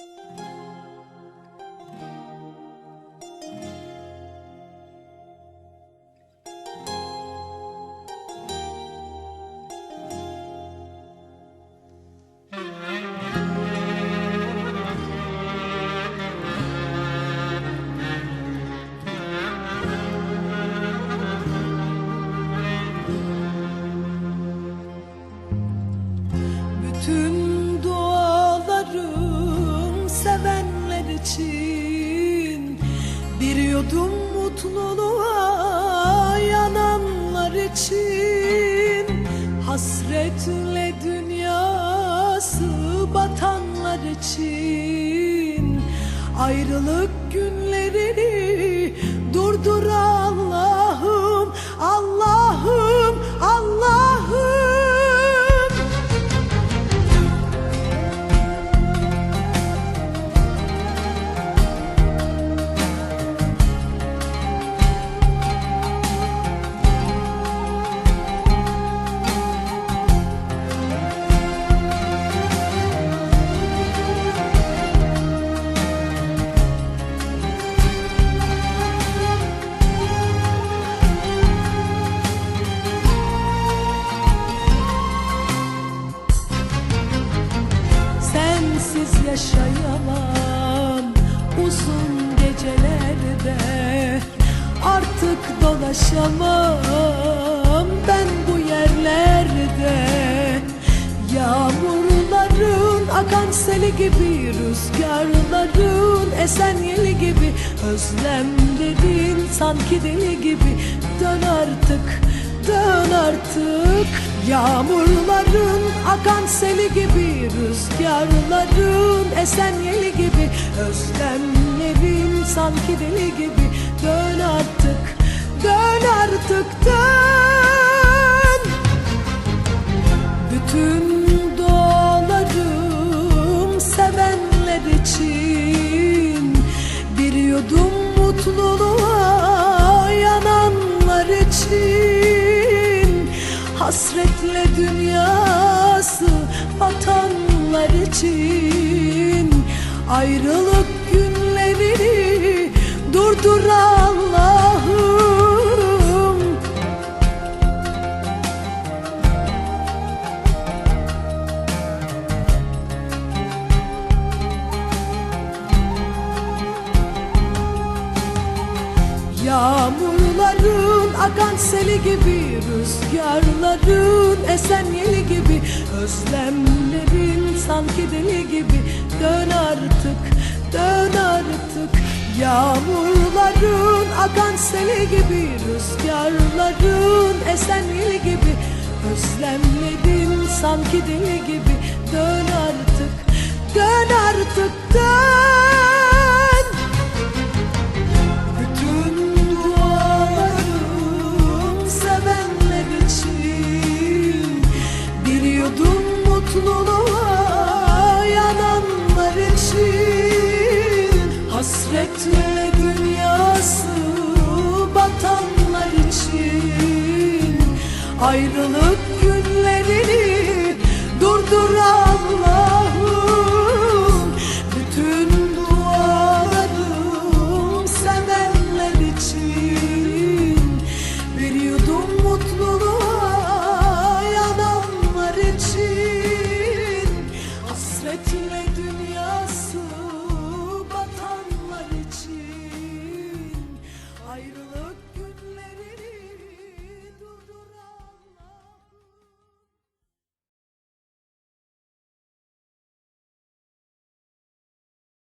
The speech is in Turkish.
え? Bir yudum mutluluğa yananlar için. Hasretle dünyası batanlar için. Ayrılık günlerini Sensiz yaşayamam uzun gecelerde. Artık dolaşamam ben bu yerlerde. Yağmurların akan seli gibi Rüzgarların esen yeli gibi. Özlemlerin sanki deli gibi. Dön artık dön artık Yağmurların akan seli gibi Rüzgarların esen yeli gibi Özlemlerin sanki deli gibi. Dön artık, dön artık dön Hasretle dünyası batanlar için Ayrılık günlerini Yağmurların akan seli gibi Rüzgarların esen yeli gibi Özlemlerin sanki deli gibi. Dön artık, dön artık. Yağmurların akan seli gibi Rüzgarların esen yeli gibi Özlemlerin sanki deli gibi. Dön artık, dön artık dön Hasretle dünyası batanlar için Ayrılık